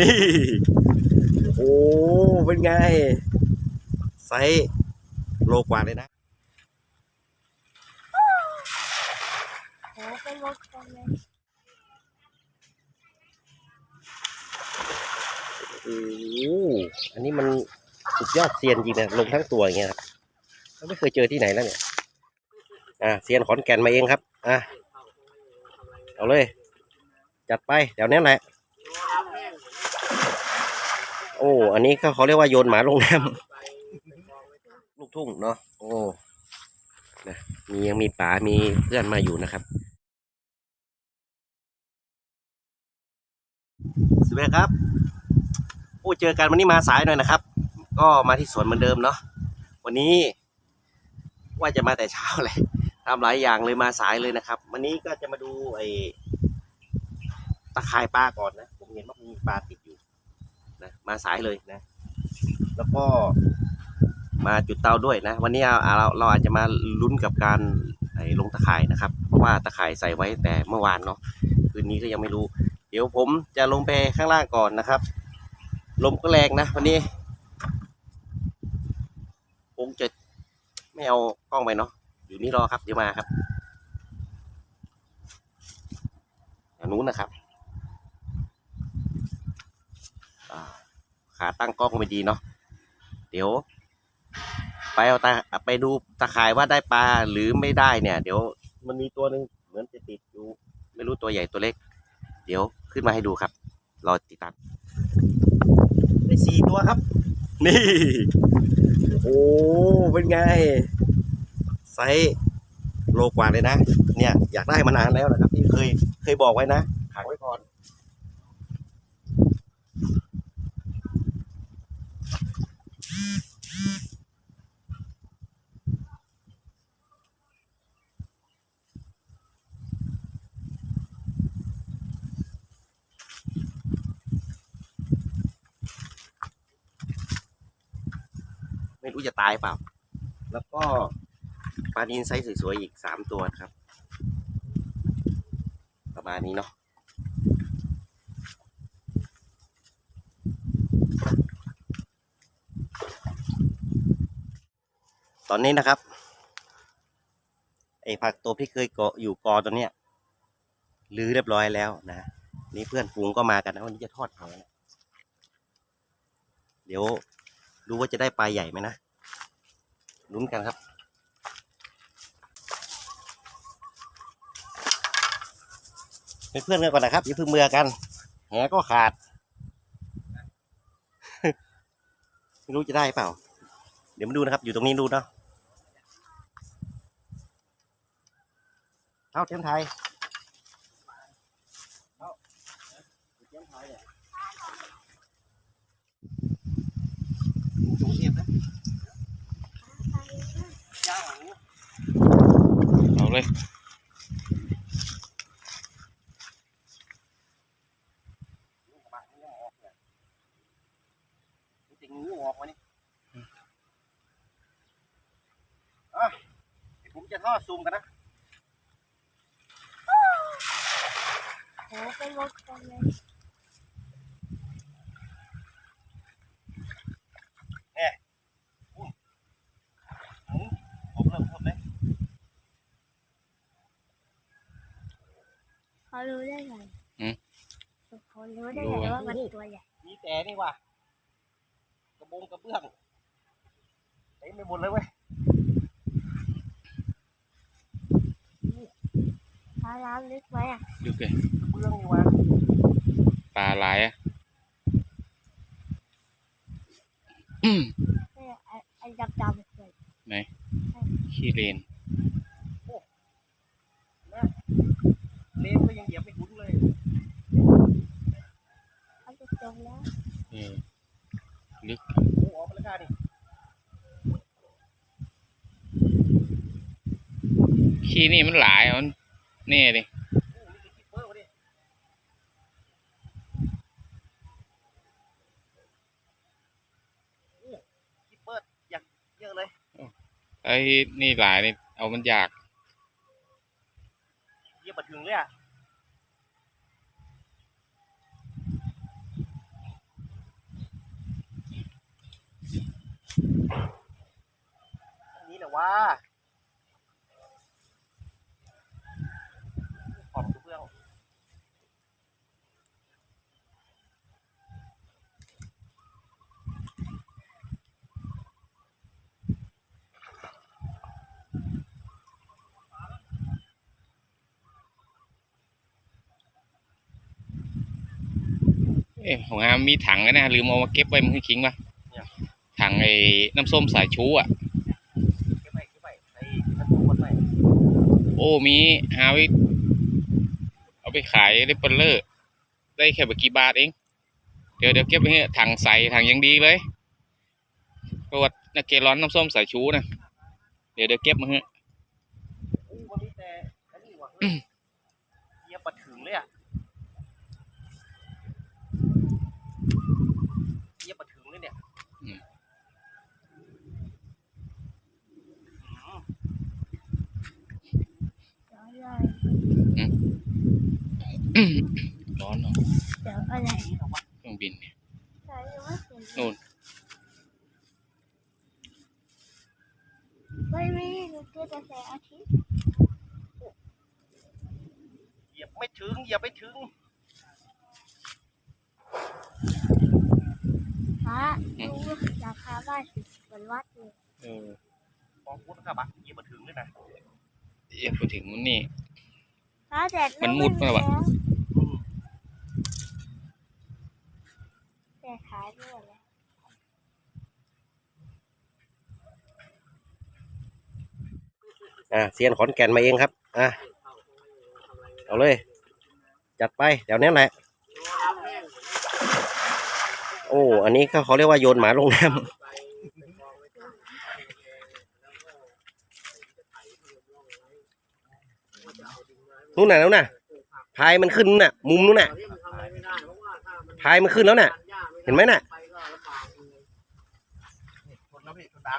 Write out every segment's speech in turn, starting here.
นี่ โอ้เป็นไง ไซส์โลกว่าเลยนะโหเป็นรถกันเลยโอ้อันนี้มันสุดยอดเซียนจริงนะลงทั้งตัวอย่างเงี้ยครับไม่เคยเจอที่ไหนแล้วเนี่ย อ่าเซียนขอนแก่นมาเองครับ อะเอาเลย จัดไปเดี๋ยวนี้แหละ โอ้ อันนี้ก็เขาเรียกว่าโยนหมาลงน้ำลูกทุ่งเนาะ โอ้นะมียังมีป๋ามีเพื่อนมาอยู่นะครับ สวัสดีครับโอ้เจอกันวันนี้มาสายหน่อยนะครับ ก็มาที่สวนเหมือนเดิมเนาะ วันนี้ ว่าจะมาแต่เช้าเลยทำหลายอย่างเลยมาสายเลยนะครับ วันนี้ก็จะมาดูไอ้ตะข่ายปลาก่อนนะ ผมเห็นว่ามีปลาติดอยู่นะ มาสายเลยนะ แล้วก็มาจุดเตาด้วยนะ วันนี้เอาเราเราอาจจะมาลุ้นกับการลงตะข่ายนะครับ เพราะว่าตะข่ายใส่ไว้แต่เมื่อวานเนาะคืนนี้ก็ยังไม่รู้ เดี๋ยวผมจะลงไปข้างล่างก่อนนะครับ ลมก็แรงนะวันนี้ผมจะไม่เอากล้องไปเนาะอยู่นี่รอครับเดี๋ยวมาครับอันนู้นนะครับอ่า ขาตั้งกล้องไม่ดีเนาะเดี๋ยว ไปเอาตาไปดูตาข่ายว่าได้ปลาหรือไม่ได้เนี่ย เดี๋ยวมันมีตัวหนึ่งเหมือนจะติดอยู่ ไม่รู้ตัวใหญ่ตัวเล็ก เดี๋ยวขึ้นมาให้ดูครับ รอติดตามได้สี่ตัวครับ นี่ โอ้เป็นไงไซส์โลกว่าเลยนะ เนี่ยอยากได้มานานแล้วนะครับที่เคยเคยบอกไว้นะขังไว้ก่อน ไม่รู้จะตายเปล่า แล้วก็ปลานินไซส์สวยๆอีกสามตัวครับ ประมาณนี้เนาะ ตอนนี้นะครับไอ้ผักตัวที่เคยเกาะอยู่กอตัวเนี้ยลือเรียบร้อยแล้วนะนี่เพื่อนฝูงก็มากันนะวันนี้จะทอดหอยนะเดี๋ยวดูว่าจะได้ปลาใหญ่ไหมนะลุ้นกันครับ เป็นเพื่อนกันก่อนนะครับอย่าพิ่งเมือกันแหก็ขาดไม่รู้จะได้เปล่า เดี๋ยวมาดูนะครับ อยู่ตรงนี้ดูเนาะ เท่าเทียมไทยเท่าเทียมไทยเนี่ยดูเทียมนะ ย่างหลัง เอาเลย ลูกกระบะนี่ยังออกเนี่ยมันจะงูออกมานี่อ่ะเดี๋ยวผมจะทอดซูมกันนะ รถกันเลยผมเริ่มเพิ่มเลยเขารู้ได้ไงอืม เขารู้ได้ไงว่ามันตัวใหญ่มีแต่นี่ว่ะกระบงกระเบื้องเต็มไปหมดเลยเว้ยถ้าร้านลึกไว้อะดูเลยก เบื้องนี่ว่ะปลาหลายอะอืมเนี่ยไอ้ไอ้ดำดำเลยไหนขี้เลนเลนก็ยังเหยียบไม่คุ้นเลยเขาจะจมแล้วเออลึกโอ้ออกมาแล้วกันนี่ขี้นี่มันหลายอะมันแน่เไอ้นี่หลายนี่เอามันยากเยี่ยบถึงเลยอะนี่แหละว่า เอ๊ะของอามมีถังนะลืมเอามาเก็บไว้มึงให้คิงปะถังไอ้น้ำส้มสายชูอะ เก็บไว้เก็บไว้ใส่กระปุกไว้โอ้มีหาไว้เอาไปขายได้เปนเลอร์ได้แค่บกี่บาทเอง เดี๋ยวเดี๋ยวเก็บไว้ให้ถังใสถังยังดีเลยเพราะว่านักเกลอนน้ำส้มสายชูนะเดี๋ยวเดี๋ยวเก็บมาให้อู้วันนี้แต่อันนี้ว่ะเยียบมาถึงเลยอะเยียบมาถึงเลยเนี่ยอืม เดี๋ยวอะไร ร้อนเนาะเดี๋ยวอะไรเครื่องบินเนี่ยใส่ยังไม่เสร็จนู่นไม่มีหนูเจอแต่แสงอาทิตย์เหยียบไม่ถึงเหยียบไม่ถึงพระดูราคาบ้านสิบวันวัดเลยเออมองพุทธกระบะเหยียบมาถึงเลยนะเดี๋ยวไปถึงมันนี่พระแดดมันมุดมาแล้วอะ อืม แต่ขายด้วยเลยอ่าเซียนขอนแก่นมาเองครับ อะ เอาเลย จัดไปเดี๋ยวนี้แหละ โอ้ อันนี้ก็เขาเรียกว่าโยนหมาลงน้ำนู่นน่ะนู่นน่ะ พายมันขึ้นนู่นน่ะ มุมนู่นน่ะ พายมันขึ้นแล้วน่ะ เห็นไหมน่ะ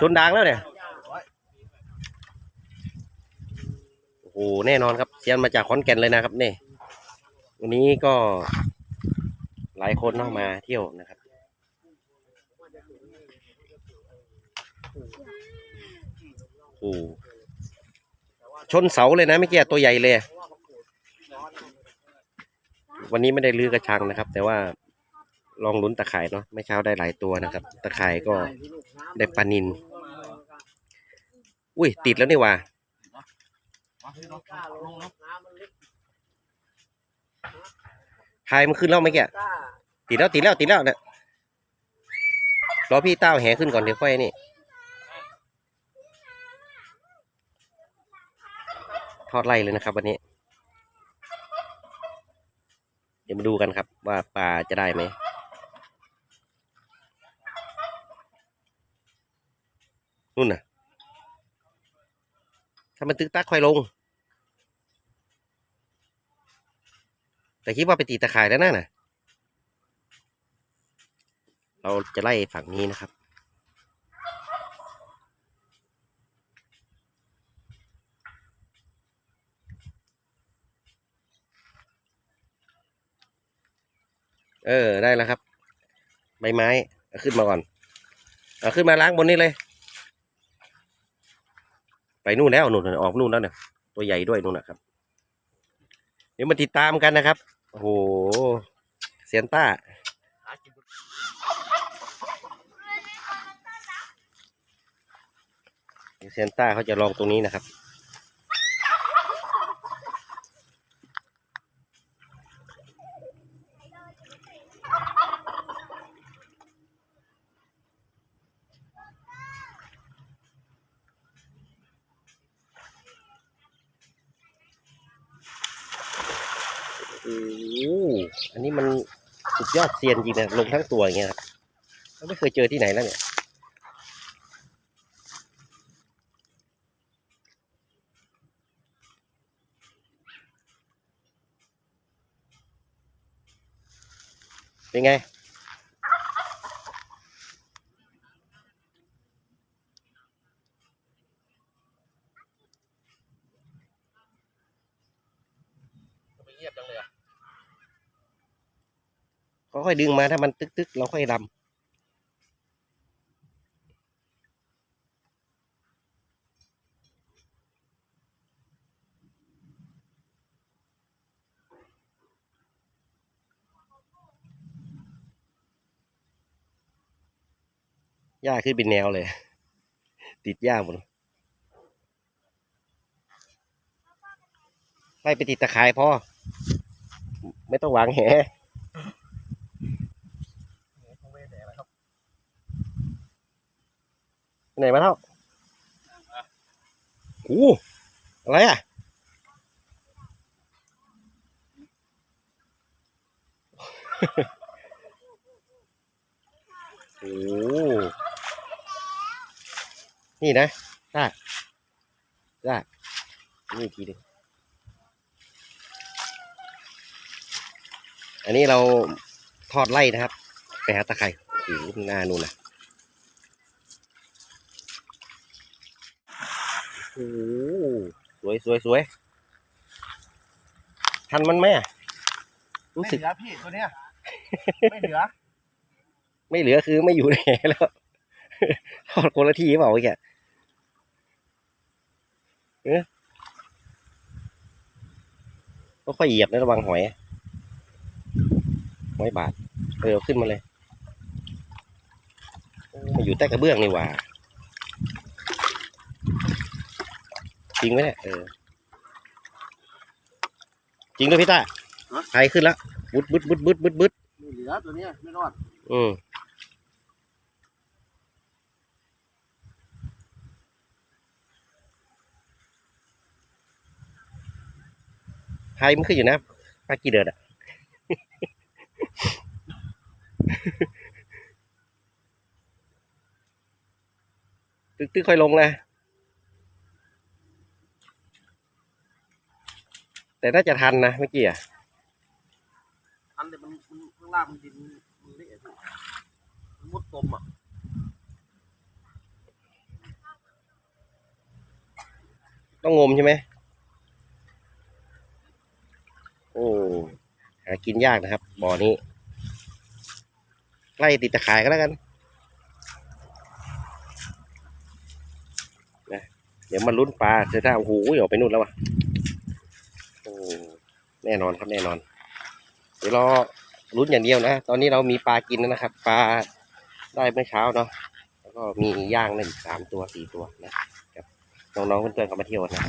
ชนดางแล้วเนี่ย โอ้โห แน่นอนครับเซียนมาจากขอนแก่นเลยนะครับนี่ วันนี้ก็หลายคนเข้ามาเที่ยวนะครับ โอ้โหชนเสาเลยนะไม่เกี่ตัวใหญ่เลย วันนี้ไม่ได้ลื้อกระชังนะครับ แต่ว่า ลองลุ้นตะข่ายเนาะไม่เช้าได้หลายตัวนะครับ ตะข่ายก็ได้ปลานินอุ้ยติดแล้วนี่ว่าพายมันขึ้นแล้วไหมแกติดแล้วติดแล้วติดแล้วเนี่ยรอพี่เต้าแหขึ้นก่อนเดี๋ยวค่อยนี่ทอดไล่เลยนะครับ วันนี้ เดี๋ยวมาดูกันครับว่าปลาจะได้ไหม นู่นน่ะ ถ้ามันตึกตักค่อยลง แต่คิดว่าไปตีตะข่ายแล้วนะน่ะเราจะไล่ฝั่งนี้นะครับเออ ได้แล้วครับ ใบไม้ ขึ้นมาก่อน เอาขึ้นมาล้างบนนี้เลย ไปนู่นแล้วนู่นออกนู่นแล้วเนี่ยตัวใหญ่ด้วยนู่นนะครับ เดี๋ยวมาติดตามกันนะครับโอ้โหเซียนต้าเซียนต้าเขาจะลองตรงนี้นะครับ โอ้โหอันนี้มันสุ ดยอดเซียนจริงนะลงทั้งตัวอย่างเงี้ยครับไม่เคยเจอที่ไหนแล้วเนี่ยเป็นไง ค่อยดึงมาถ้ามันตึกๆ เราค่อยรำหญ้าขึ้นเป็นแนวเลย ติดหญ้าหมดไม่ไปติดตะไคายพ่อไม่ต้องวางแห ไหนมาเท่าโอ้อะไรอะโอ้นี่นะได้ได้นี่อีกทีนึงอันนี้เราทอดไล่นะครับ ไปหาตะไคร่โอ้โหหน้านู่นนะโอ้โห สวยสวยสวยทันมันไหมอะรู้สึกไม่เหลือพี่ตัวเนี้ย ไม่เหลือ ไม่เหลือคือไม่อยู่ในแหแล้วทอดคนละทีเปล่าไอ้แกเออก็ค่อยเหยียบนะระวังหอยหอยบาดเออเอาขึ้นมาเลยโอ้มาอยู่ใต้กระเบื้องนี่หว่า จริงไหมเนี่ยเออจริงด้วยพี่ต้าไทยขึ้นแล้วบุดบุดบุดบุดบุดบุดไม่เหลือตัวเนี้ยไม่รอดอืมไทยมันขึ้นอยู่นะปลากี่เดือนอะตึกตึกค่อยลงนะ แต่น่าจะทันนะเมื่อกี้อะอันเดียวมันมันข้างล่างมันดินมันเละพี่มันมุดตมอะต้องงมใช่ไหมโอ้หากินยากนะครับ บ่อนี้ไล่ติดตะข่ายก็แล้วกันนะเดี๋ยวมันลุ้นปลาเจอถ้าโอ้โหออกไปนู่นแล้วว่ะโอ้ แน่นอนครับแน่นอน เดี๋ยวรอลุ้นอย่างเดียวนะ ตอนนี้เรามีปลากินแล้วนะครับ ปลาได้เมื่อเช้าเนาะแล้วก็มีย่างหนั่นอีกสามตัวสี่ตัวนะครับน้องๆเพื่อนๆเขามาเที่ยวนะ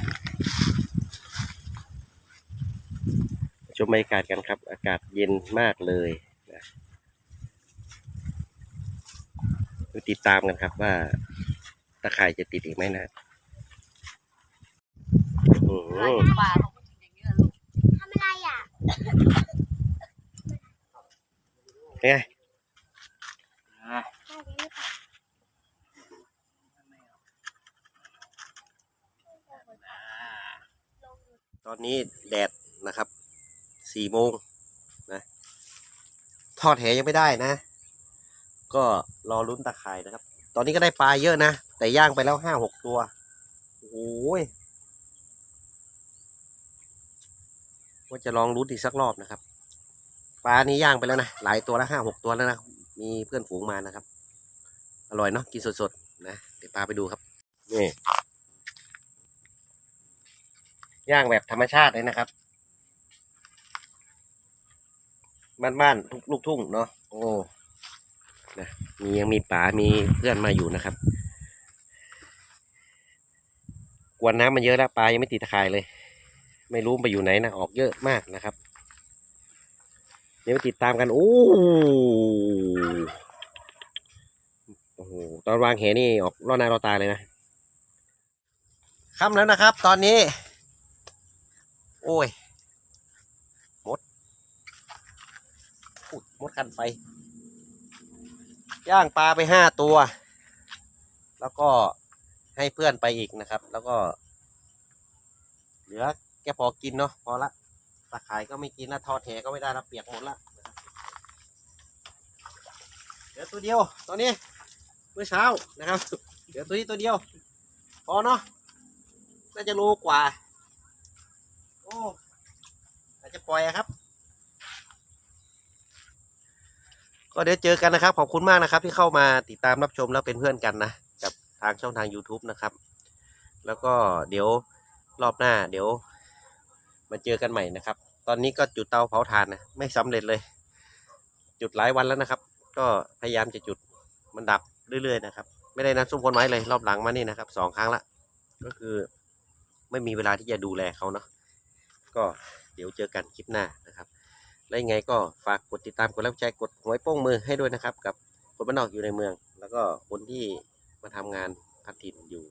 ชมบรรยากาศกันครับ อากาศเย็นมากเลยนะติดตามกันครับว่าตะข่ายจะติดอีกไหมนะโอืมป่ เป็นไงตอนนี้แดดนะครับสี่โมงนะทอดแหยังไม่ได้นะ ก็รอลุ้นตะข่ายนะครับ ตอนนี้ก็ได้ปลาเยอะนะ แต่ย่างไปแล้วห้าหกตัว โอ้ย ว่าจะลองลุ้นอีกสักรอบนะครับ ปลานี้ย่างไปแล้วนะ หลายตัวแล้วห้าหกตัวแล้วนะ มีเพื่อนฝูงมานะครับ อร่อยเนาะ กินสดๆนะ เดี๋ยวปลาไปดูครับ นี่ ย่างแบบธรรมชาติเลยนะครับ บ้านๆทุกลูกทุ่งเนาะ โอ้นะมียังมีป๋ามีเพื่อนมาอยู่นะครับ กวนน้ำมันเยอะแล้วปลายังไม่ติดตะข่ายเลย ไม่รู้ไปอยู่ไหนนะออกเยอะมากนะครับเดี๋ยวติดตามกันโอ้โอ้โหตอนวางแหนี่ออกล่อหน้าล่อตาเลยนะค่ำแล้วนะครับ ตอนนี้ โอ้ยมดอุ๊ยมดคันไฟ ย่างปลาไปห้าตัว แล้วก็ให้เพื่อนไปอีกนะครับ แล้วก็ เหลือ แกพอกินเนาะพอละตะข่ายก็ไม่กินละทอดแหก็ไม่ได้ละเปียกหมดละนะครับเหลือตัวเดียวตอนนี้เมื่อเช้านะครับเหลือตัวนี้ตัวเดียว พอเนาะน่าจะโลกว่า โอ้อาจจะปล่อยอะครับ ก็เดี๋ยวเจอกันนะครับ ขอบคุณมากนะครับ ที่เข้ามาติดตามรับชมแล้วเป็นเพื่อนกันนะ กับทางช่องทาง YouTube นะครับ แล้วก็เดี๋ยวรอบหน้า เดี๋ยว มาเจอกันใหม่นะครับ ตอนนี้ก็จุดเตาเผาถ่านนะไม่สำเร็จเลย จุดหลายวันแล้วนะครับ ก็พยายามจะจุดมันดับเรื่อยๆนะครับ ไม่ได้นัดซุ่มคนไว้เลยรอบหลังมานี่นะครับสองครั้งละก็คือไม่มีเวลาที่จะดูแลเขาเนาะก็เดี๋ยวเจอกันคลิปหน้านะครับ และยังไงก็ฝากกดติดตามกดไลค์กดแชร์กดหัวโป้งมือให้ด้วยนะครับ กับคนบ้านนอกอยู่ในเมือง แล้วก็คนที่มาทำงานพัดถิ่นอยู่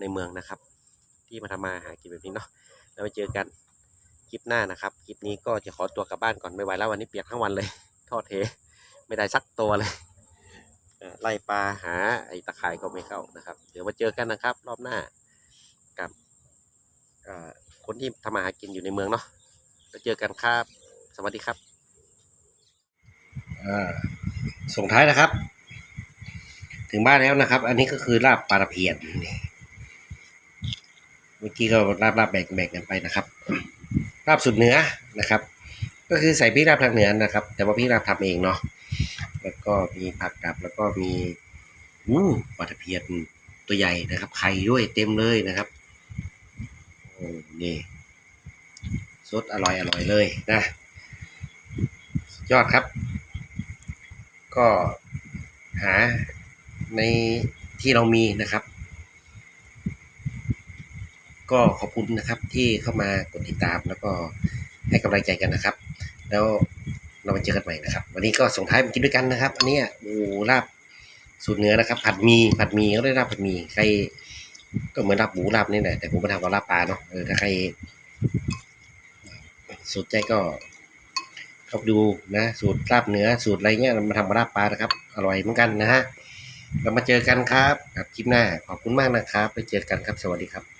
ในเมืองนะครับ ที่มาทำมาหากินแบบนี้เนาะแล้วไปเจอกันคลิปหน้านะครับคลิปนี้ก็จะขอตัวกลับบ้านก่อนไม่ไหวแล้ววันนี้เปียกทั้งวันเลยทอดเท ไม่ได้สักตัวเลยไล่ปลาหาไอ้ตะข่ายก็ไม่เข้านะครับ เดี๋ยวมาเจอกันนะครับ รอบหน้ากับคนที่ทำมาหากินอยู่ในเมืองเนาะแล้วเจอกันครับ สวัสดีครับส่งท้ายนะครับ ถึงบ้านแล้วนะครับ อันนี้ก็คือลาบปลาตะเพียนนี่ เมื่อกี้ก็ลาบลาบแบ่งแบ่งกันไปนะครับลาบสุดเหนือนะครับ ก็คือใส่พริกลาบทางเหนือนะครับ แต่ว่าพริกลาบทำเองเนาะแล้วก็มีผักกับแล้วก็มีอู้ปลาตะเพียนตัวใหญ่นะครับไข่ด้วยเต็มเลยนะครับโอ้นี่สดอร่อยอร่อยเลยนะยอดครับ ก็หาในที่เรามีนะครับ ก็ขอบคุณนะครับที่เข้ามากดติดตามแล้วก็ให้กำลังใจกันนะครับ แล้วเรามาเจอกันใหม่นะครับ วันนี้ก็ส่งท้ายมากินด้วยกันนะครับ อันนี้โอ้ลาบสูตรเนื้อนะครับ ผัดมีผัดมีเขาเรียกลาบผัดมีใครก็เหมือนลาบหมูลาบนี่แหละแต่ผมมาทำกับลาบปลาเนาะเออถ้าใครสนใจก็เข้าไปดูนะ สูตรลาบเนื้อสูตรอะไรเงี้ยมาทำกับลาบปลานะครับ อร่อยเหมือนกันนะฮะเรามาเจอกันครับกับคลิปหน้าขอบคุณมากนะครับ ไปเจอกันครับสวัสดีครับ